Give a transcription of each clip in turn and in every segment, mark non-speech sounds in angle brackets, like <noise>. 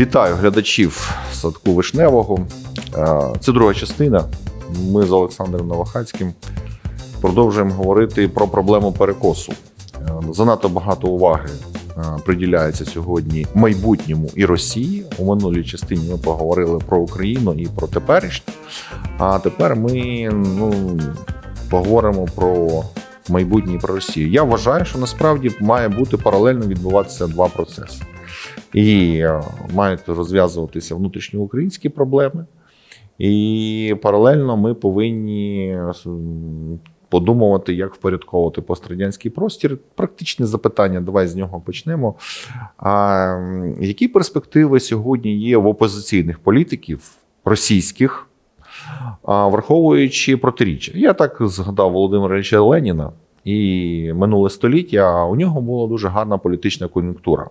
Вітаю глядачів садку Вишневого. Е, Це друга частина. Ми з Олександром Новохацьким продовжуємо говорити про проблему перекосу. Е, Занадто багато уваги е, приділяється сьогодні майбутньому і Росії. У минулій частині ми поговорили про Україну і про теперішнє. А тепер ми ну, поговоримо про майбутнє і про Росію. Я вважаю, що насправді має бути паралельно відбуватися два процеси. І е, мають розв'язуватися внутрішньоукраїнські проблеми. І паралельно ми повинні е, подумувати, як впорядковувати пострадянський простір. Практичне запитання, давай з нього почнемо. А які перспективи сьогодні є в опозиційних політиків російських, враховуючи протиріччя? Я так згадав Володимира Ілліча Леніна. І минуле століття у нього була дуже гарна політична кон'юнктура.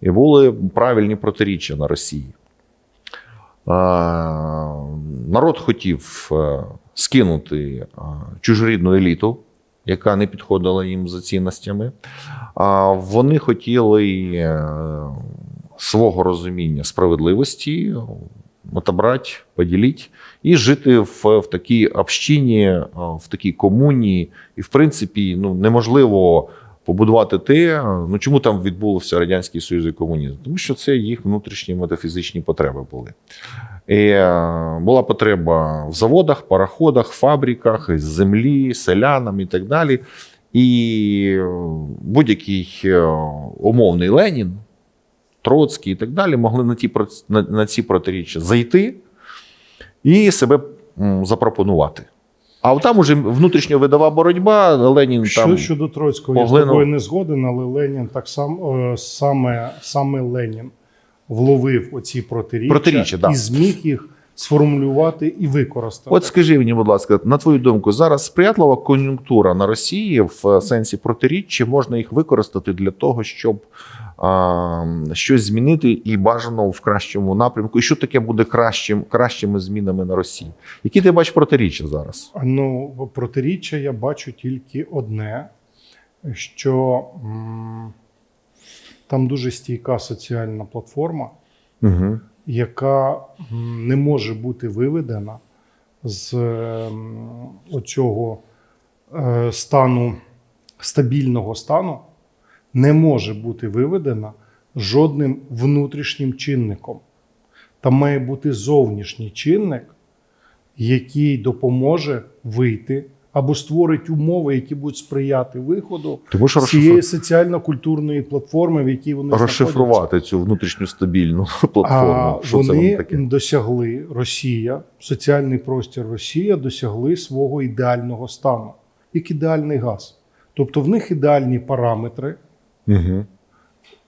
І були правильні протиріччя на Росії. Народ хотів е, скинути чужорідну еліту, яка не підходила їм за цінностями. Вони хотіли е, свого розуміння справедливості отобрати, поділити і жити в, в такій общині, в такій комуні. І, в принципі, ну, неможливо побудувати те, ну чому там відбувався Радянський Союз і комунізм? Тому що це їх внутрішні метафізичні потреби були. І е, була потреба в заводах, пароходах, фабриках, землі, селянам і так далі. І будь-який е, умовний Ленін, Троцький і так далі могли на ті, на, на ці протиріччя зайти і себе запропонувати. А там уже внутрішньовидова боротьба, Ленін Що там. щодо Троцького, я з поглинув. тобою не згоден, але Ленін так само е, саме, саме Ленін вловив оці протиріччя, Протиріччя, да. і зміг їх сформулювати і використати. От скажи мені, будь ласка, на твою думку, зараз сприятлива кон'юнктура на Росії в сенсі протиріч, чи можна їх використати для того, щоб а, щось змінити і бажано в кращому напрямку? І що таке буде кращим, кращими змінами на Росії? Які ти бачиш протиріччя зараз? Ну, протиріччя я бачу тільки одне, що м, там дуже стійка соціальна платформа, Угу. Яка не може бути виведена з ем, оцього е, стану стабільного стану, не може бути виведена жодним внутрішнім чинником. Там має бути зовнішній чинник, який допоможе вийти або створить умови, які будуть сприяти виходу цієї соціально-культурної платформи, в якій вони розшифрувати цю внутрішню стабільну <laughs> платформу. А що це вони таке? досягли Росія, соціальний простір Росія досягли свого ідеального стану, як ідеальний газ. Тобто в них ідеальні параметри Угу.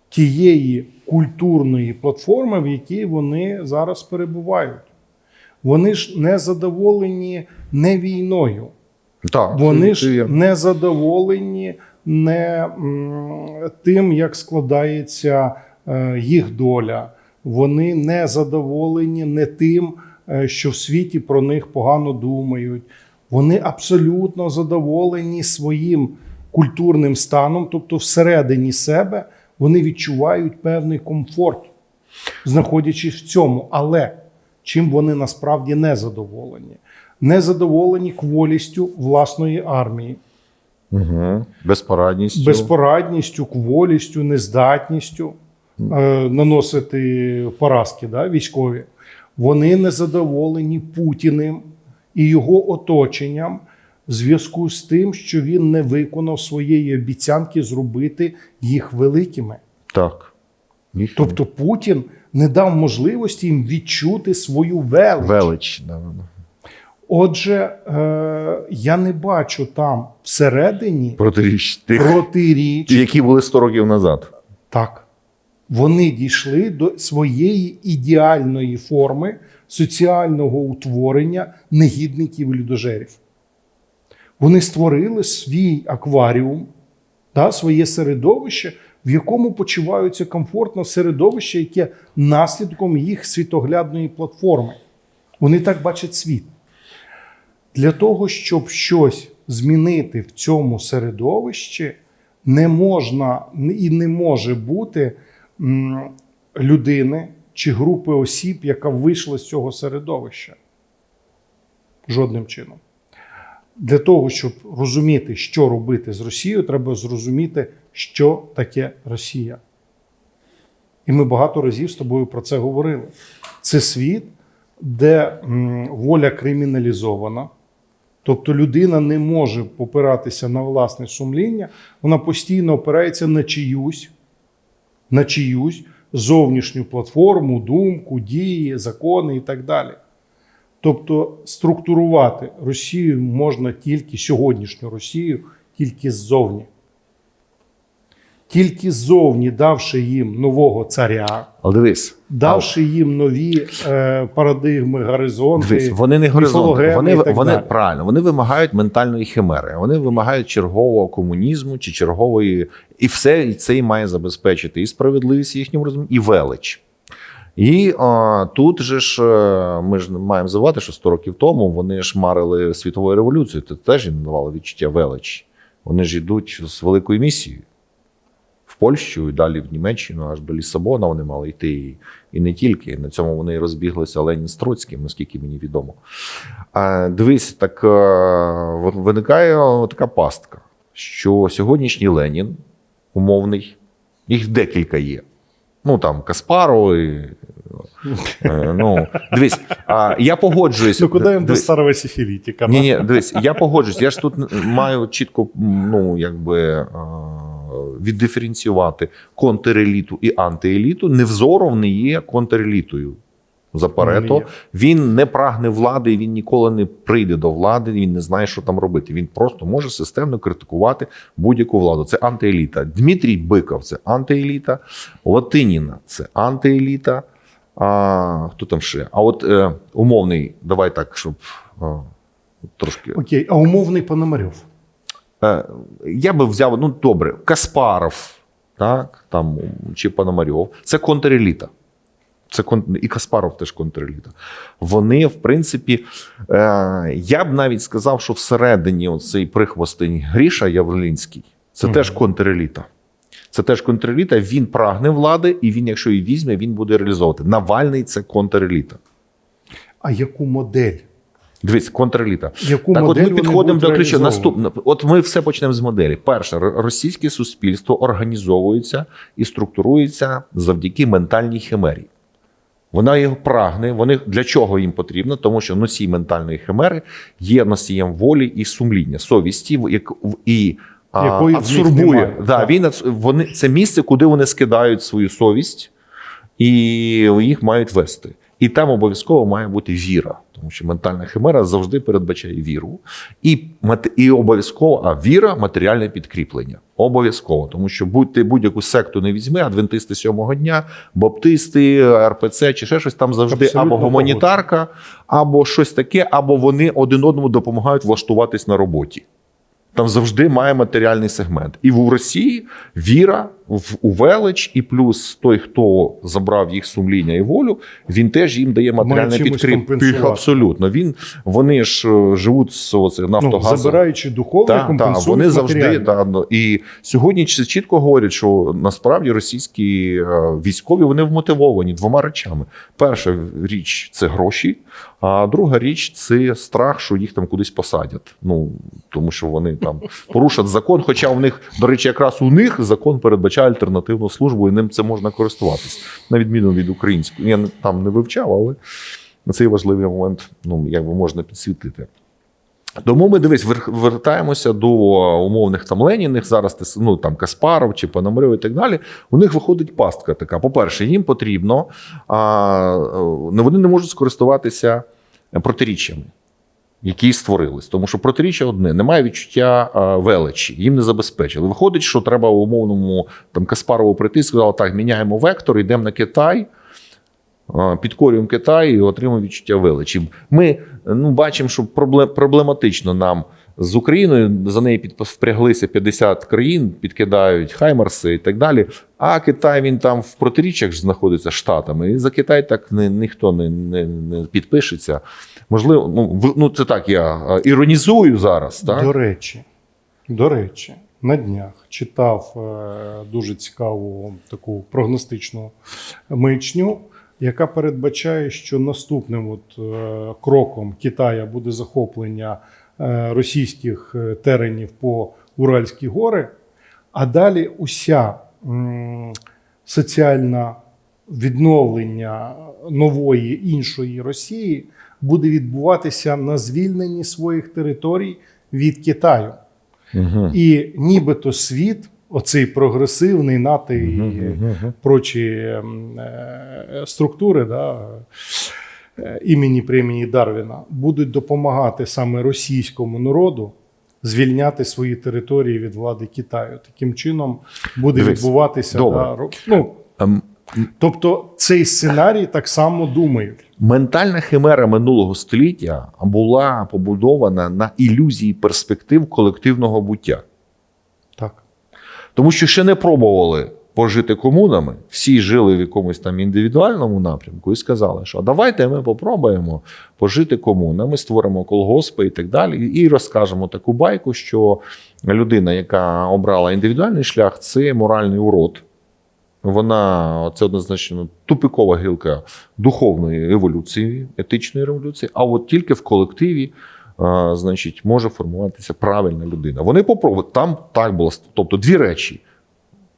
тієї культурної платформи, в якій вони зараз перебувають. Вони ж не задоволені не війною. Так, Вони ж не задоволені не тим, як складається е, їх доля. Вони не задоволені не тим, е, що в світі про них погано думають. Вони абсолютно задоволені своїм культурним станом, тобто всередині себе вони відчувають певний комфорт, знаходячись в цьому. Але чим вони насправді не задоволені? Не задоволені кволістю власної армії, Угу. Безпорадністю. безпорадністю, кволістю, нездатністю е, наносити поразки да, військові. Вони не задоволені Путіним і його оточенням в зв'язку з тим, що він не виконав своєї обіцянки зробити їх великими. Так. Їх Тобто Путін не дав можливості їм відчути свою велич. велич. да, да. Отже, е, я не бачу там всередині Протиріч тих, протиріч. які були 100 років назад. Так. Вони дійшли до своєї ідеальної форми соціального утворення негідників і людожерів. Вони створили свій акваріум, да, своє середовище, в якому почуваються комфортно середовище, яке наслідком їх світоглядної платформи. Вони так бачать світ. Для того, щоб щось змінити в цьому середовищі, не можна і не може бути людини, чи групи осіб, яка вийшла з цього середовища. Жодним чином. Для того, щоб розуміти, що робити з Росією, треба зрозуміти, що таке Росія. І ми багато разів з тобою про це говорили. Це світ, де воля криміналізована. Тобто людина не може попиратися на власне сумління, вона постійно опирається на чиюсь, на чиюсь зовнішню платформу, думку, дії, закони і так далі. Тобто структурувати Росію можна тільки сьогоднішню Росію, тільки ззовні. Тільки ззовні, давши їм нового царя, Але дивись, давши їм нові е, парадигми, горизонти. Дивись, вони не горизонти, вони, і так вони далі. правильно, вони вимагають ментальної химери, вони вимагають чергового комунізму чи чергової, і все це і має забезпечити і справедливість в їхньому розумінні, і велич. І а, тут же ж е, ми ж маємо забувати, що 100 років тому вони ж марили світовою революцією, то теж їм давало відчуття величі. Вони ж йдуть з великою місією. Польщу і далі в Німеччину, аж до Лісабона вони мали йти. І, і не тільки. На цьому вони розбіглися Ленін з Троцьким, наскільки мені відомо. А, дивись, так е, виникає така пастка, що сьогоднішній Ленін, умовний, їх декілька є. Ну там Каспаров, і, е, ну, дивись, а, я погоджуюсь. Ну, куди їм до старого сифілітіка? ні, ні, дивись, я погоджуюсь. Я ж тут маю чітко ну, якби, е, віддиференціювати контреліту і антиеліту. Невзоров не є контрелітою. За Парето він не прагне влади, він ніколи не прийде до влади, він не знає, що там робити. Він просто може системно критикувати будь-яку владу. Це антиеліта. Дмитрій Биков це антиеліта, Латиніна це антиеліта. А, хто там ще? А от е, умовний, давай так, щоб е, трошки. Окей, а умовний Пономарьов? Е, я би взяв, ну добре, Каспаров, так, там, чи Пономарьов. Це контреліта. Це кон... І Каспаров теж контреліта. Вони, в принципі, е, я б навіть сказав, що всередині оцей прихвостень Гріша Явлинський це Мгм. теж контреліта. Це теж контреліта. Він прагне влади, і він, якщо її візьме, він буде реалізовувати. Навальний це контреліта. А яку модель? Дивись, контреліта. Яку Так, от ми підходимо до ключа. Наступне, от ми все почнемо з моделі. Перше, російське суспільство організовується і структурується завдяки ментальній химері. Вона його прагне. Вони для чого їм потрібно? Тому що носій ментальної химери є носієм волі і сумління, совісті, як і Якої абсорбує. Да, він вони це місце, куди вони скидають свою совість, і їх мають вести. І там обов'язково має бути віра, тому що ментальна химера завжди передбачає віру. І, і обов'язково, а віра матеріальне підкріплення. Обов'язково, тому що будь ти будь-яку секту не візьми, адвентисти сьомого дня, баптисти, РПЦ чи ще щось там завжди Абсолютно або гуманітарка, або щось таке, або вони один одному допомагають влаштуватись на роботі. Там завжди має матеріальний сегмент. І в Росії віра в у велич, і плюс той, хто забрав їх сумління і волю, він теж їм дає матеріальне підкріплення. Абсолютно. Він, вони ж е, живуть з оце, Ну, забираючи духовне, так, компенсують вони завжди да, ну, і сьогодні чітко говорять, що насправді російські е, військові вони вмотивовані двома речами: перша річ це гроші, а друга річ це страх, що їх там кудись посадять. Ну тому що вони там <laughs> порушать закон. Хоча у них, до речі, якраз у них закон передбачає альтернативну службу, і ним це можна користуватись, на відміну від української. Я там не вивчав, але цей важливий момент ну якби можна підсвітлити. Тому ми дивись, вертаємося до умовних там Леніних, зараз ну, там Каспаров чи Пономарьов і так далі. У них виходить пастка така. По-перше, їм потрібно, а, е, вони не можуть скористуватися протиріччями, які створились. Тому що протиріччя одне, немає відчуття величі, їм не забезпечили. Виходить, що треба умовному там Каспарову прийти і так, міняємо вектор, йдемо на Китай. Підкорюємо Китай і отримуємо відчуття величі. Ми ну, бачимо, що проблематично нам з Україною. За неї під- впряглися 50 країн, підкидають Хаймарси і так далі. А Китай він там в протиріччях знаходиться штатами. І за Китай так не, ніхто не, не, не підпишеться. Можливо, ну, ну це так я іронізую зараз. Так? До речі, до речі, на днях читав е, дуже цікаву таку прогностичну маячню, яка передбачає, що наступним от, е, кроком Китая буде захоплення е, російських е, теренів по Уральські гори, а далі уся соціальна відновлення нової іншої Росії буде відбуватися на звільненні своїх територій від Китаю. Угу. І нібито світ, оцей прогресивний НАТО і прочі ем, е, структури да, е, імені премії Дарвіна будуть допомагати саме російському народу звільняти свої території від влади Китаю. Таким чином буде Дивись, відбуватися. Да, ну, Ем, тобто цей сценарій так само думають. Ментальна химера минулого століття була побудована на ілюзії перспектив колективного буття. Тому що ще не пробували пожити комунами, всі жили в якомусь там індивідуальному напрямку і сказали, що давайте ми попробуємо пожити комунами, створимо колгоспи і так далі, і розкажемо таку байку, що людина, яка обрала індивідуальний шлях, це моральний урод. Вона це однозначно тупикова гілка духовної еволюції, етичної революції, а от тільки в колективі. Значить, може формуватися правильна людина. Вони попробували. Там так було. Тобто дві речі: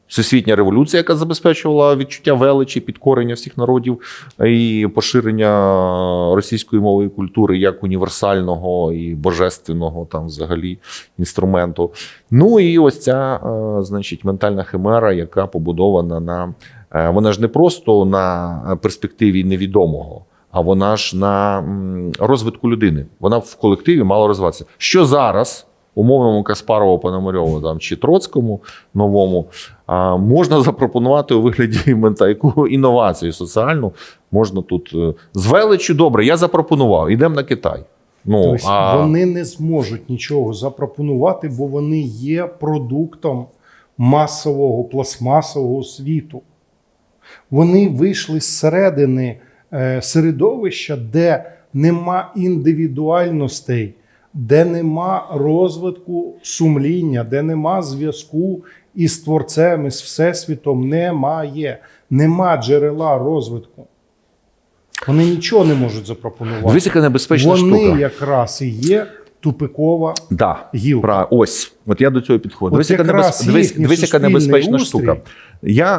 всесвітня революція, яка забезпечувала відчуття величі, підкорення всіх народів і поширення російської мови і культури як універсального і божественного там взагалі інструменту. Ну і ось ця, е, значить, ментальна химера, яка побудована на е, вона ж не просто на перспективі невідомого. А вона ж на розвитку людини. Вона в колективі мала розвиватися. Що зараз умовному Каспарову, Пономарьову там чи Троцькому новому а, можна <laughs> запропонувати у вигляді мента яку інновацію соціальну можна тут е, з величчю добре. Я запропонував. Ідемо на Китай. Ну Тобто а вони не зможуть нічого запропонувати, бо вони є продуктом масового пластмасового світу. Вони вийшли зсередини середовища, де нема індивідуальностей, де нема розвитку сумління, де нема зв'язку із творцем, із всесвітом. Немає, нема джерела розвитку. Вони нічого не можуть запропонувати. яка небезпечна Вони штука. якраз і є тупикова Да. гілка. Про ось, от я до цього підходжу. Дивись, яка, небез... дивись, дивись, яка небезпечна устрій. штука. Я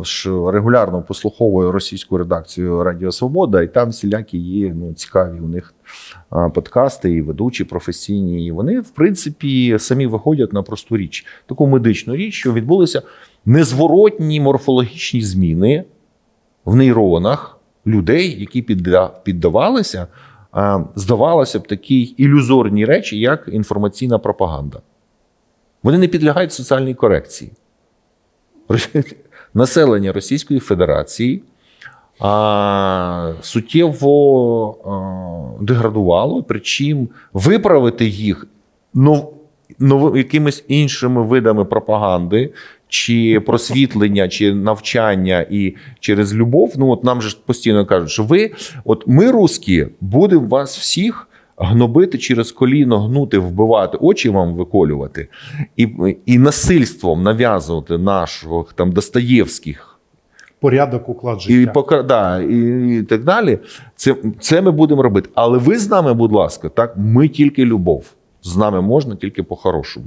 е, ж регулярно послуховую російську редакцію Радіо Свобода, і там всілякі є ну, цікаві у них подкасти, і ведучі професійні. І вони, в принципі, самі виходять на просту річ, таку медичну річ, що відбулися незворотні морфологічні зміни в нейронах людей, які підда- піддавалися, здавалося б, такій ілюзорній речі, як інформаційна пропаганда. Вони не підлягають соціальній корекції. <laughs> Населення Російської Федерації а, суттєво а, деградувало, причому виправити їх нов, нов, якимись іншими видами пропаганди, чи просвітлення, чи навчання і через любов. Ну от нам же постійно кажуть, що ви, от ми, русські, будемо вас всіх гнобити через коліно, гнути, вбивати, очі вам виколювати, і, і насильством нав'язувати наших там Достоєвських порядок уклад і, життя. пока, да, і, і так далі. Це, це ми будемо робити. Але ви з нами, будь ласка, так, ми тільки любов. З нами можна тільки по-хорошому.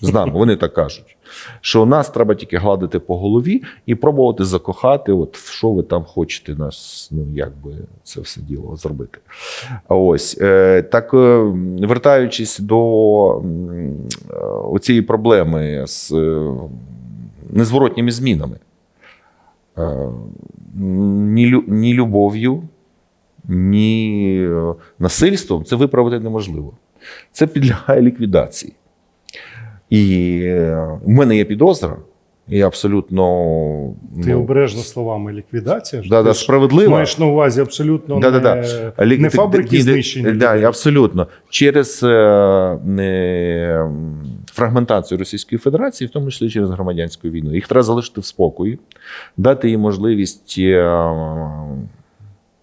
З нами, вони так кажуть. Що нас треба тільки гладити по голові і пробувати закохати, от що ви там хочете нас, ну як би це все діло зробити. Ось е, так, е, вертаючись до е, оцієї проблеми з незворотніми змінами. Ні, ні любов'ю, ні насильством це виправити неможливо. Це підлягає ліквідації. І е, в мене є підозра, і абсолютно Ти ну, обережно словами ліквідація. да, да, справедлива. Маєш на увазі абсолютно Да, да, да. не, Лі- не фабрики ти- знищення. Да, абсолютно. Через е, не, м, фрагментацію Російської Федерації, в тому числі через громадянську війну. Їх треба залишити в спокої, дати їм можливість е,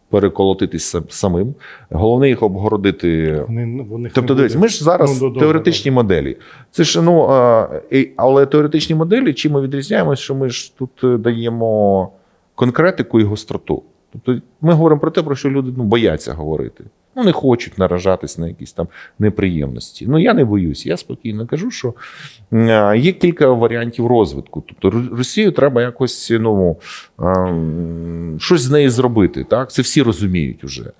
переколотитись самим. Головне їх обгородити. Вони, вони Тобто, дивись, ми ж зараз Ну, добре, теоретичні моделі. Це ж ну а, і- але теоретичні моделі, чим ми відрізняємося, що ми ж тут е, даємо конкретику і гостроту. Тобто ми говоримо про те, про що люди ну, бояться говорити. Ну, не хочуть наражатись на якісь там неприємності. Ну, я не боюсь. Я спокійно кажу, що е, є кілька варіантів розвитку. Тобто Росію треба якось ну, щось з нею зробити. Так? Це всі розуміють уже.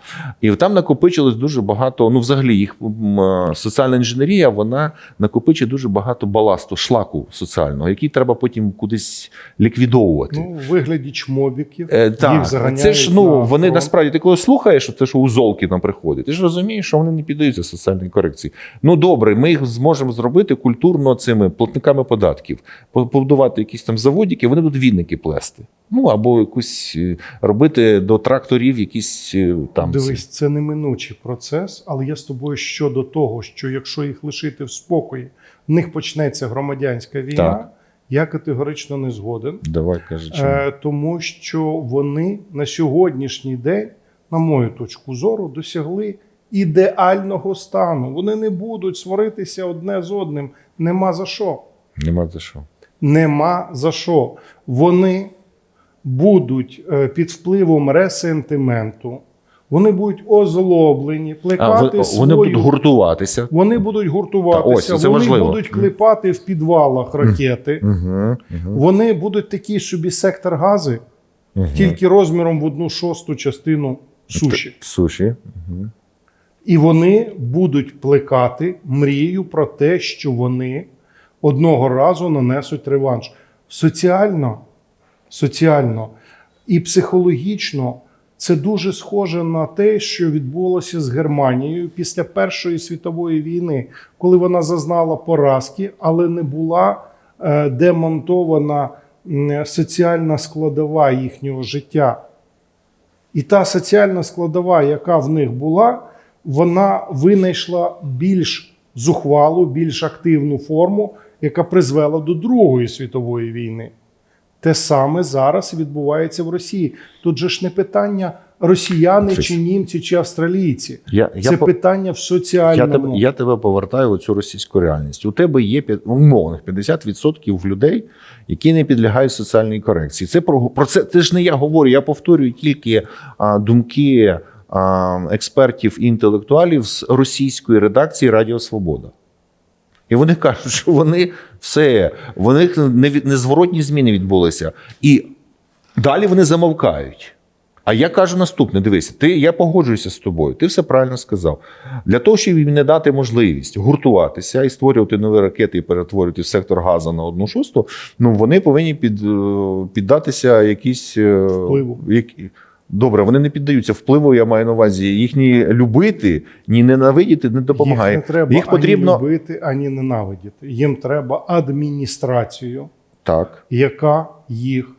І там накопичилось дуже багато. Ну, взагалі, їх е, соціальна інженерія вона накопичує дуже багато баласту, шлаку соціального, який треба потім кудись ліквідовувати. Ну, у вигляді чмобіків. Е, їх так, заганяють це ж ну на вони фронт. насправді ти коли слухаєш, це що у золки нам приходить, ти ж розумієш, що вони не піддаються соціальній корекції. Ну добре, ми їх зможемо зробити культурно цими платниками податків, по- побудувати якісь там заводики, вони будуть вінники плести. Ну або якусь е, робити до тракторів якісь е, там Дивись, це неминучий процес, але я з тобою щодо того, що якщо їх лишити в спокої, в них почнеться громадянська війна. Так. Я категорично не згоден, Давай кажи, чому. е, тому що вони на сьогоднішній день, на мою точку зору, досягли ідеального стану. Вони не будуть сваритися одне з одним. Нема за що. Нема за що. Нема за що. Вони будуть е, під впливом ресентименту, вони будуть озлоблені, А, плекати ви- свою... вони будуть гуртуватися. Вони будуть гуртуватися, Та, ось, це вони важливо. будуть клепати в підвалах ракети. Угу, угу, Вони будуть такий собі сектор гази, тільки розміром в одну шосту частину суші. Суші. Угу. І вони будуть плекати мрію про те, що вони одного разу нанесуть реванш. Соціально, соціально і психологічно це дуже схоже на те, що відбулося з Германією після Першої світової війни, коли вона зазнала поразки, але не була е, демонтована соціальна складова їхнього життя. І та соціальна складова, яка в них була, вона винайшла більш зухвалу, більш активну форму, яка призвела до Другої світової війни. Те саме зараз відбувається в Росії. Тут же ж не питання росіяни чи німці, чи австралійці. Я, я Це по- питання в Я соціальному. тебе, я тебе повертаю у цю російську реальність. У тебе є умовних 50% людей, які не підлягають соціальній корекції. Це про, про це, це ж не я говорю. Я повторюю тільки а, думки а, експертів і інтелектуалів з російської редакції Радіо Свобода. І вони кажуть, що вони все, в них незворотні зміни відбулися. І далі вони замовкають. А я кажу наступне: дивися, ти, я погоджуюся з тобою. Ти все правильно сказав. Для того, щоб їм не дати можливість гуртуватися і створювати нові ракети і перетворити сектор газу на одну шосту, ну вони повинні під, е, піддатися якісь е, Впливу. Які... Добре, вони не піддаються впливу. Я маю на увазі їхні любити, ні ненавидіти не допомагає. Їх не треба Їх потрібно ані любити, ані ненавидіти. Їм треба адміністрацію, так. яка їх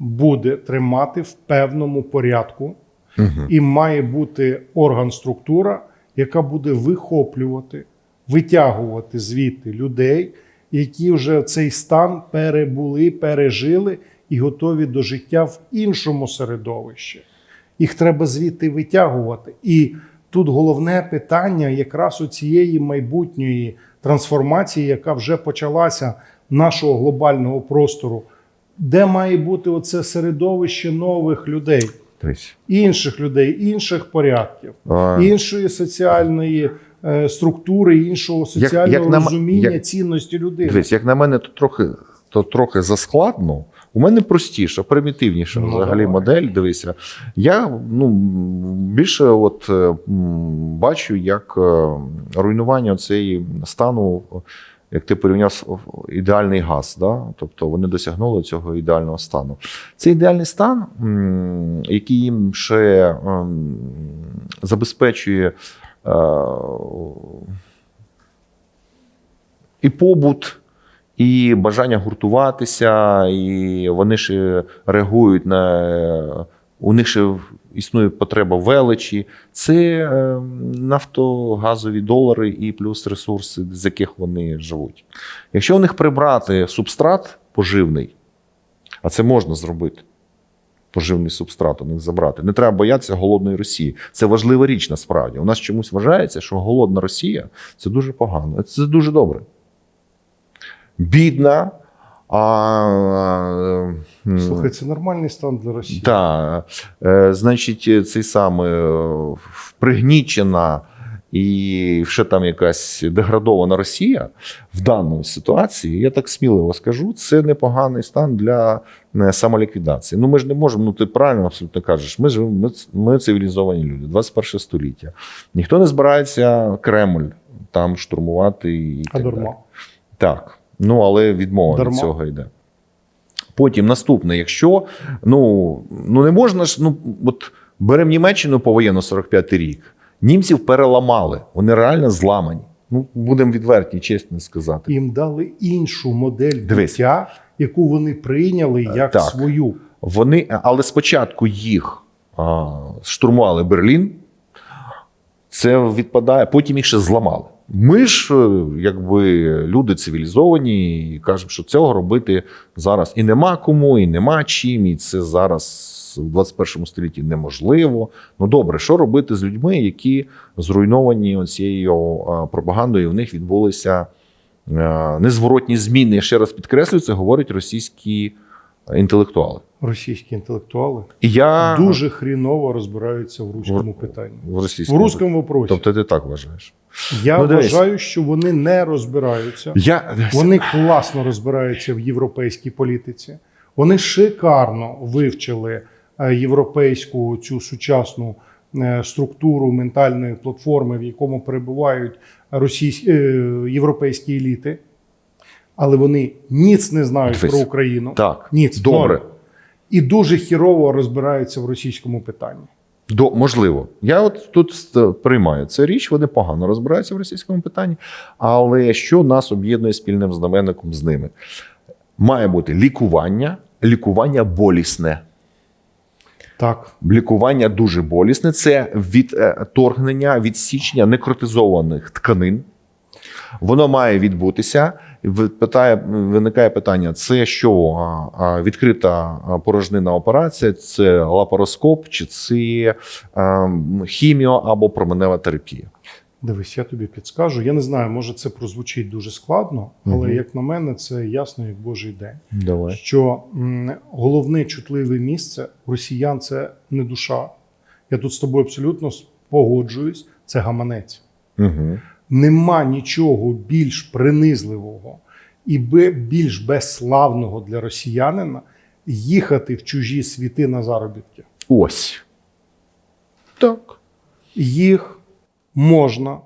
буде тримати в певному порядку, Угу. і має бути орган структура, яка буде вихоплювати, витягувати звідти людей, які вже цей стан перебули, пережили і готові до життя в іншому середовищі. Їх треба звідти витягувати. І тут головне питання якраз у цієї майбутньої трансформації, яка вже почалася нашого глобального простору, де має бути оце середовище нових людей інших людей, інших порядків, А, іншої соціальної е, структури, іншого соціального як на м- розуміння як- цінності людини. Дивись, як на мене, то трохи, то трохи заскладно. У мене простіша, примітивніша Ну, взагалі давай. модель. Дивися. Я ну, більше от, бачу, як е, руйнування цієї стану, як ти порівняв ідеальний газ. Да? Тобто вони досягнули цього ідеального стану. Цей ідеальний стан, який їм ще ем, забезпечує. е, і побут, і бажання гуртуватися, і вони ж реагують на у них ще існує потреба величі. Це е, нафтогазові долари і плюс ресурси, з яких вони живуть. Якщо у них прибрати субстрат поживний, а це можна зробити. Поживний субстрат у них забрати. Не треба боятися голодної Росії. Це важлива річ насправді. У нас чомусь вважається, що голодна Росія це дуже погано. Це дуже добре бідна, А, Слухай, це нормальний стан для Росії. Так, е, значить, цей саме пригнічена і ще там якась деградована Росія в даній ситуації, я так сміливо скажу, це непоганий стан для е, самоліквідації. Ну, ми ж не можемо, ну ти правильно абсолютно кажеш. Ми ж ми, ми цивілізовані люди, 21 століття. Ніхто не збирається Кремль там штурмувати і А так далі. Так. Ну, але відмова Дарма. від цього йде. Потім наступне, якщо ну, ну не можна ж, ну от беремо Німеччину повоєнно 45-й рік. Німців переламали, вони реально зламані. Ну, будемо відверті, чесно сказати. Їм дали іншу модель Дивись. яку вони прийняли як так. свою. Вони, але спочатку їх а, штурмували Берлін. Це відпадає, потім їх ще зламали. Ми ж, е, якби люди цивілізовані, і кажемо, що цього робити зараз і нема кому, і нема чим, і це зараз в 21 столітті неможливо. Ну добре, що робити з людьми, які зруйновані цією пропагандою? і В них відбулися е, незворотні зміни. Я ще раз підкреслюю, це говорять російські інтелектуали. Російські інтелектуали І я дуже хріново розбираються в руському В- питанні. в В руському вопросі. Тобто ти так вважаєш? Я Ну, вважаю, що вони не розбираються. Я Вони класно розбираються в європейській політиці. Вони шикарно вивчили е, європейську цю сучасну е, структуру ментальної платформи, в якому перебувають російські е, європейські еліти. Але вони ніц не знають Дивись. про Україну. так Ніц добре. ноль. І дуже хірово розбираються в російському питанні. До можливо, я от тут приймаю це річ. Вони погано розбираються в російському питанні. Але що нас об'єднує спільним знаменником з ними? Має бути лікування, лікування болісне. Так, Лікування дуже болісне. Це відторгнення, відсічення некротизованих тканин. Воно має відбутися. Питає, виникає питання: це що відкрита порожнина операція, це лапароскоп, чи це хіміо або променева терапія? дивись, я тобі підскажу. Я не знаю, може це прозвучить дуже складно, але Мгм. як на мене, це ясно як Божий день. Давай. що головне чутливе місце росіян це не душа. Я тут з тобою абсолютно погоджуюсь, це гаманець. Угу. Нема нічого більш принизливого і більш безславного для росіянина їхати в чужі світи на заробітки. Ось. Так. Їх можна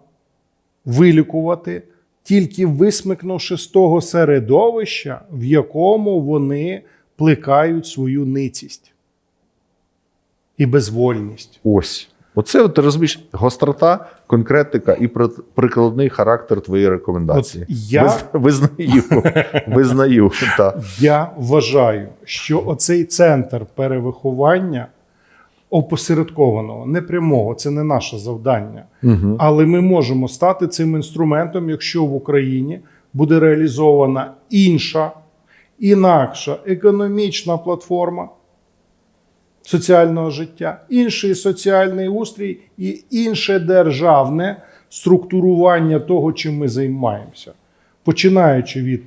вилікувати, тільки висмикнувши з того середовища, в якому вони плекають свою ницість і безвольність. Ось. Оце от, ти розумієш, гострота, конкретика і при- прикладний характер твоєї рекомендації. От я- Визнаю. <laughs> Визнаю. Так. Я вважаю, що оцей центр перевиховання опосередкованого, непрямого, це не наше завдання. Угу. Але ми можемо стати цим інструментом, якщо в Україні буде реалізована інша, інакша економічна платформа соціального життя, інший соціальний устрій і інше державне структурування того, чим ми займаємося, починаючи від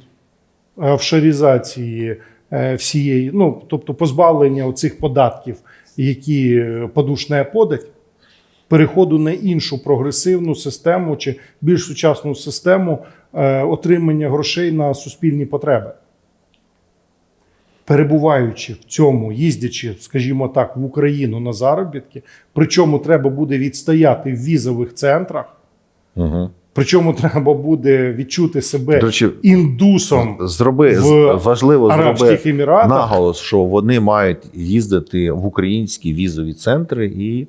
е, офшоризації е, всієї, ну тобто позбавлення оцих податків, які е, подушне подать, переходу на іншу прогресивну систему чи більш сучасну систему е, отримання грошей на суспільні потреби. Перебуваючи в цьому, їздячи, скажімо так, в Україну на заробітки, причому треба буде відстояти в візових центрах, Угу. причому треба буде відчути себе До речі, індусом зроби в важливо зроби Еміратах. наголос, що вони мають їздити в українські візові центри і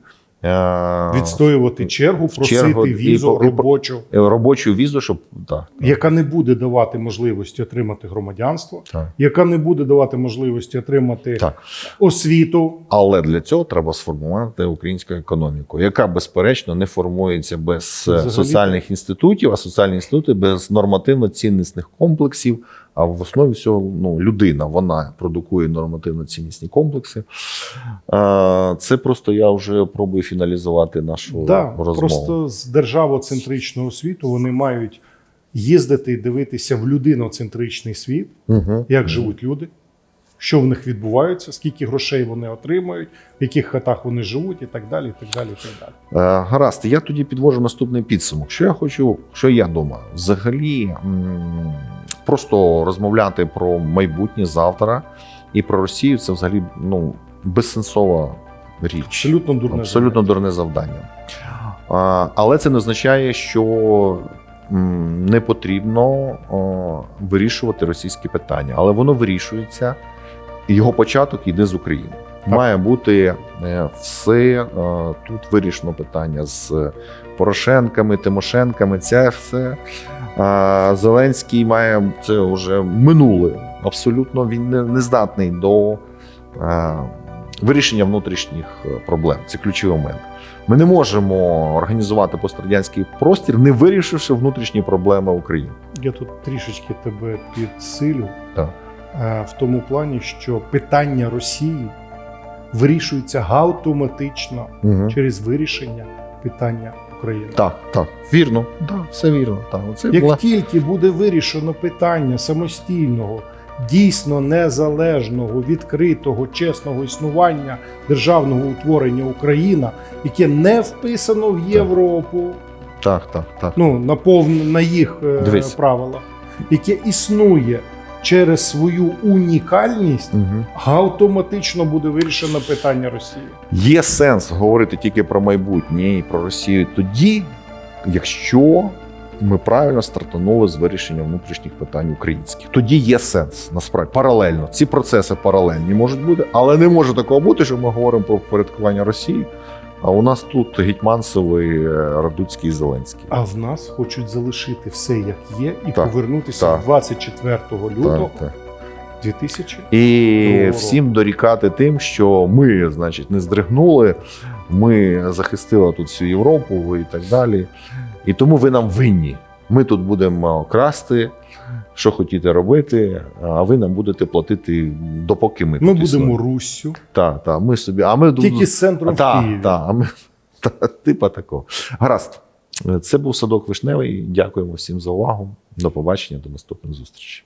відстоювати чергу, просити чергу візу і робочу, робочу візу, щоб так. яка не буде давати можливості отримати громадянство, Так. яка не буде давати можливості отримати Так. освіту. Але для цього треба сформувати українську економіку, яка безперечно не формується без е, Взагалі-то. соціальних інститутів, а соціальні інститути без нормативно-ціннісних комплексів. А в основі всього ну, людина вона продукує нормативно-ціннісні комплекси. Це просто я вже пробую фіналізувати нашу Да, розмову. просто з державоцентричного світу вони мають їздити і дивитися в людиноцентричний світ, Угу. як живуть люди, що в них відбувається, скільки грошей вони отримують, в яких хатах вони живуть, і так далі. І так далі, і так далі. Е, Гаразд, я тоді підвожу наступний підсумок. Що я хочу, що я думаю? Взагалі, просто розмовляти про майбутнє завтра і про Росію це взагалі ну, безсенсова річ. Абсолютно дурне. Абсолютно дурне завдання. Але це не означає, що не потрібно вирішувати російські питання. Але воно вирішується, його початок йде з України. Має бути е, все е, тут вирішено питання з Порошенками, Тимошенками. Це все Зеленський має це вже минуле. Абсолютно він не, не здатний до вирішення внутрішніх е, проблем. Це ключовий момент. Ми не можемо організувати пострадянський простір, не вирішивши внутрішні проблеми України. Я тут трішечки тебе підсилю Так. е, в тому плані, що питання Росії вирішується автоматично Угу. через вирішення питання України. Так, так, вірно, так, все вірно. Так, оце Як була- тільки буде вирішено питання самостійного, дійсно незалежного, відкритого, чесного існування державного утворення Україна, яке не вписано в Європу, так, так, так. ну на повн на їх е, Дивись. правилах, яке існує через свою унікальність, Угу. автоматично буде вирішено питання Росії. Є сенс говорити тільки про майбутнє і про Росію тоді, якщо ми правильно стартанули з вирішення внутрішніх питань українських. Тоді є сенс насправді паралельно. Ці процеси паралельні можуть бути, але не може такого бути, що ми говоримо про впорядкування Росії. А у нас тут Гетьманцевий, е, Радуцький і Зеленський. А в нас хочуть залишити все як є і Так, повернутися так. 24 лютого Так, так. 2000 І всім дорікати тим, що ми, значить, не здригнули, ми захистили тут всю Європу і так далі. І тому ви нам винні. Ми тут будемо красти, що хотіте робити, а ви нам будете платити, допоки ми, Ми будемо. Руссю, Так, так, ми собі. А ми тільки з центром в Києві. Та, а ми <laughs> та, типа такого. Гаразд. Це був садок вишневий. Дякуємо всім за увагу. До побачення, до наступних зустрічей.